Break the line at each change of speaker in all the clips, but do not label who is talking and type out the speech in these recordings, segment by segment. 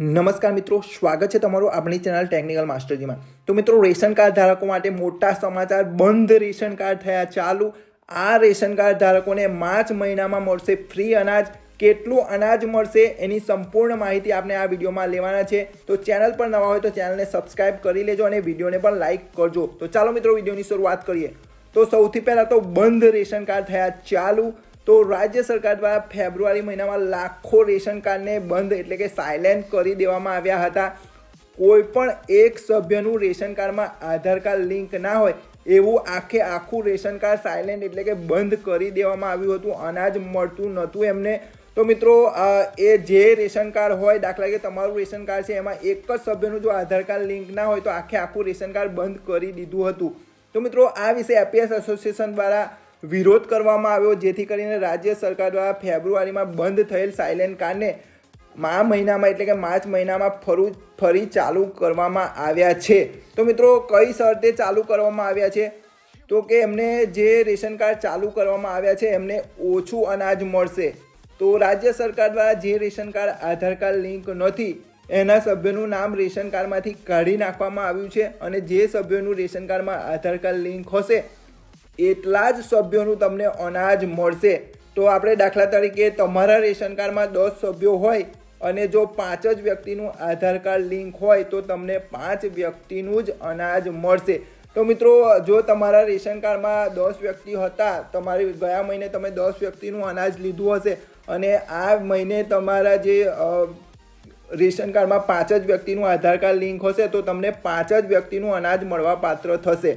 નમસ્કાર મિત્રો, સ્વાગત છે તમારું આપણી ચેનલ ટેકનિકલ માસ્ટરજીમાં તો મિત્રો, રેશન કાર્ડ ધારકો માટે મોટા સમાચાર બંધ રેશન કાર્ડ થયા. ચાલુ. આ રેશન કાર્ડ ધારકોને માર્ચ મહિનામાં મળશે ફ્રી અનાજ. કેટલું અનાજ મળશે એની સંપૂર્ણ માહિતી આપણે આ વિડીયોમાં લેવાના છે. તો ચેનલ પર નવા હોય તો ચેનલને સબસ્ક્રાઇબ કરી લેજો અને વિડીયોને પણ લાઇક કરજો. તો ચાલો મિત્રો, વિડીયોની શરૂઆત કરીએ. તો સૌથી પહેલાં તો બંધ રેશન કાર્ડ થયા. ચાલુ. તો રાજ્ય સરકાર દ્વારા ફેબ્રુઆરી મહિનામાં લાખો રેશન કાર્ડને બંધ એટલે કે સાયલેન્ટ કરી દેવામાં આવ્યા હતા. કોઈ પણ એક સભ્યનું રેશન કાર્ડમાં આધાર કાર્ડ લિંક ના હોય, એવું આખે આખું રેશન કાર્ડ સાયલેન્ટ એટલે કે બંધ કરી દેવામાં આવ્યું હતું. અનાજ મળતું નહોતું એમને. તો મિત્રો એ જે રેશન કાર્ડ હોય, દાખલા કે તમારું રેશન કાર્ડ છે, એમાં એક જ સભ્યનું જો આધાર કાર્ડ લિંક ના હોય, તો આખે આખું રેશન કાર્ડ બંધ કરી દીધું હતું. તો મિત્રો, આ વિશે એપીએસ એસોસિએશન દ્વારા વિરોધ કરવામાં આવ્યો, જેથી કરીને રાજ્ય સરકાર દ્વારા ફેબ્રુઆરીમાં બંધ થયેલ સાયલેન્ટ કારને મા મહિનામાં એટલે કે માર્ચ મહિનામાં ફરું, ફરી ચાલુ કરવામાં આવ્યા છે. તો મિત્રો, કઈ શરતે ચાલુ કરવામાં આવ્યા છે? તો કે એમને જે રેશન કાર્ડ ચાલુ કરવામાં આવ્યા છે, એમને ઓછું અનાજ મળશે. તો રાજ્ય સરકાર દ્વારા જે ration card, Aadhaar card link નથી, એના સભ્યનું નામ રેશન કાર્ડમાંથી કાઢી નાખવામાં આવ્યું છે અને જે સભ્યોનું રેશન કાર્ડમાં આધાર કાર્ડ લિંક હશે એટલા જ સભ્યોનું તમને અનાજ મળશે. તો આપણે દાખલા તરીકે તમારા રેશન કાર્ડમાં દસ સભ્યો હોય અને જો પાંચ જ વ્યક્તિનું આધાર કાર્ડ લિંક હોય તો તમને પાંચ વ્યક્તિનું જ અનાજ મળશે. તો મિત્રો, જો તમારા રેશન કાર્ડમાં દસ વ્યક્તિ હતા, તમારી ગયા મહિને તમે દસ વ્યક્તિનું અનાજ લીધું હશે અને આ મહિને તમારા જે રેશન કાર્ડમાં પાંચ જ વ્યક્તિનું આધાર કાર્ડ લિંક હશે તો તમને પાંચ જ વ્યક્તિનું અનાજ મળવા પાત્ર થશે.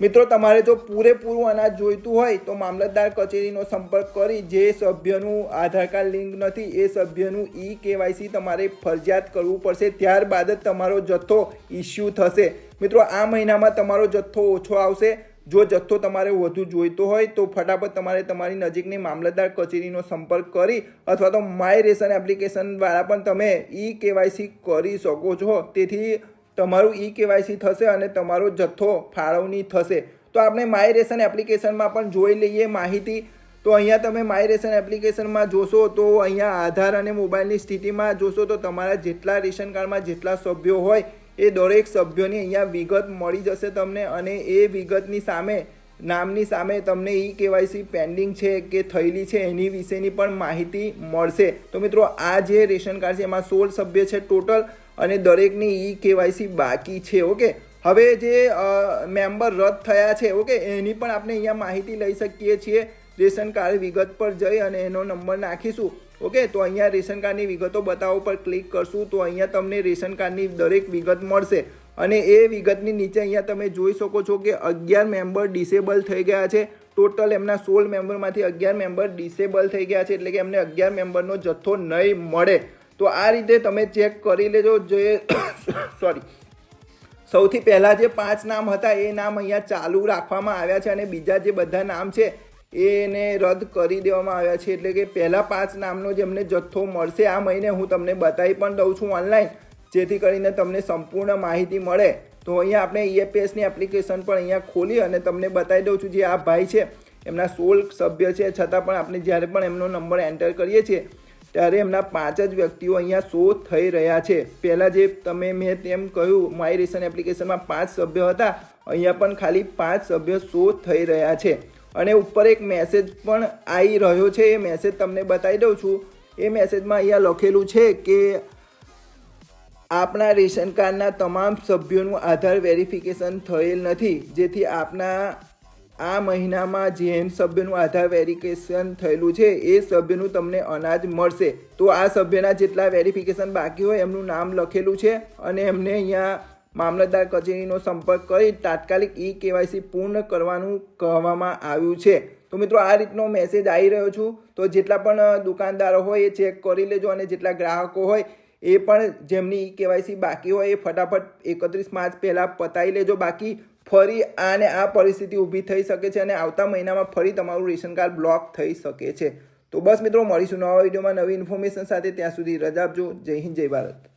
મિત્રો, તમારે જો પૂરેપૂરું અનાજ જોઈતું હોય તો મામલતદાર કચેરીનો સંપર્ક કરી જે સભ્યનું આધાર કાર્ડ લિંક નથી, એ સભ્યનું ઈ કેવાયસી તમારે ફરજિયાત કરવું પડશે. ત્યારબાદ જ તમારો જથ્થો ઇસ્યુ થશે. મિત્રો, આ મહિનામાં તમારો જથ્થો ઓછો આવશે. જો જથ્થો તમારે વધુ જોઈતો હોય તો ફટાફટ તમારે તમારી નજીકની મામલતદાર કચેરીનો સંપર્ક કરી અથવા તો માય રેશન એપ્લિકેશન દ્વારા પણ તમે ઈ કેવાયસી કરી શકો છો. તેથી તમારું ઈ કેવાયસી થશે અને તમારો જથ્થો ફાળવણી થશે. તો આપણે માય રેશન એપ્લિકેશનમાં પણ જોઈ લઈએ માહિતી. તો અહીંયા તમે માય રેશન એપ્લિકેશનમાં જોશો તો અહીંયા આધાર અને મોબાઈલની સ્થિતિમાં જોશો તો તમારા જેટલા રેશન કાર્ડમાં જેટલા સભ્યો હોય એ દરેક સભ્યોની અહીંયા વિગત મળી જશે તમને અને એ વિગતની સામે, નામની સામે તમને ઈ કેવાયસી પેન્ડિંગ છે કે થયેલી છે એની વિશેની પણ માહિતી મળશે. તો મિત્રો, આ જે રેશન કાર્ડ છે એમાં સોળ સભ્ય છે ટોટલ. અને દરેકની ઈ કેવાયસી બાકી છે, ઓકે? હવે જે મેમ્બર રદ થયા છે, ઓકે? એની પણ આપણે અહીંયા માહિતી લઈ શકીએ છીએ. રેશન કાર્ડ વિગત પર જઈ અને એનો નંબર નાખીશું, ઓકે? તો અહીંયા રેશન કાર્ડની વિગતો બતાવો પર ક્લિક કરશું, તો અહીંયા તમને રેશન કાર્ડની દરેક વિગત મળશે. અને એ વિગતની નીચે અહીંયા તમે જોઈ શકો છો કે અગિયાર મેમ્બર ડિસેબલ થઈ ગયા છે. ટોટલ એમના સોળ મેમ્બરમાંથી અગિયાર મેમ્બર ડિસેબલ થઈ ગયા છે, એટલે કે એમને અગિયાર મેમ્બરનો જથ્થો નહીં મળે. તો આ રીતે તમે ચેક કરી લેજો જે સોરી સૌથી પહેલાં જે પાંચ નામ હતા, એ નામ અહીંયા ચાલુ રાખવામાં આવ્યા છે અને બીજા જે બધા નામ છે, એને રદ કરી દેવામાં આવ્યા છે. એટલે કે પહેલાં પાંચ નામનો જેમને જથ્થો મળશે. આ મહિને હું તમને બતાવી પણ દઉં છું ઓનલાઈન જેથી કરીને તમને સંપૂર્ણ માહિતી મળે. તો અહીંયા આપણે ઈએપીએસની એપ્લિકેશન પણ અહીંયા ખોલી અને તમને બતાવી દઉં છું જે આ ભાઈ છે, એમના સોલ સભ્ય છે. છતાં પણ આપણે જ્યારે પણ એમનો નંબર એન્ટર કરીએ છીએ ત્યારે એમના પાંચ જ વ્યક્તિઓ અહીંયા શો થઈ રહ્યા છે. પહેલાં જે તમે મેં તેમ કહ્યું માય રેશન એપ્લિકેશનમાં પાંચ સભ્યો હતા, અહીંયા પણ ખાલી પાંચ સભ્યો શો થઈ રહ્યા છે. અને ઉપર એક મેસેજ પણ આવી રહ્યો છે, એ મેસેજ તમને બતાવી દઉં છું. એ મેસેજમાં અહીંયા લખેલું છે કે આપના રેશન કાર્ડના તમામ સભ્યોનું આધાર વેરિફિકેશન થયેલ નથી, જેથી આપના આ મહિનામાં જેન સભ્યનું આધાર વેરિફિકેશન થયેલું છે, એ સભ્યનું તમને અનાજ મળશે. તો આ સભ્યના જેટલા વેરિફિકેશન બાકી હોય, એમનું નામ લખેલું છે અને એમને અહીંયા મામલતદાર કચેરીનો સંપર્ક કરી તાત્કાલિક ઈ કેવાયસી પૂર્ણ કરવાનું કહેવામાં આવ્યું છે. તો મિત્રો, આ રીતનો મેસેજ આવી રહ્યો છું. તો જેટલા પણ દુકાનદારો હોય, એ ચેક કરી લેજો અને જેટલા ગ્રાહકો હોય, એ પણ જેમની ઈ કેવાયસી બાકી હોય, એ ફટાફટ એકત્રીસ માર્ચ પહેલાં પતાવી લેજો. બાકી ફરી આને આ પરિસ્થિતિ ઊભી થઈ શકે છે અને આવતા મહિનામાં ફરી તમારું રેશન કાર્ડ બ્લોક થઈ શકે છે. તો બસ મિત્રો, મળીશું નવા વિડીયોમાં નવી ઇન્ફોર્મેશન સાથે. ત્યાં સુધી રજા આપજો. જય હિન્દ, જય ભારત.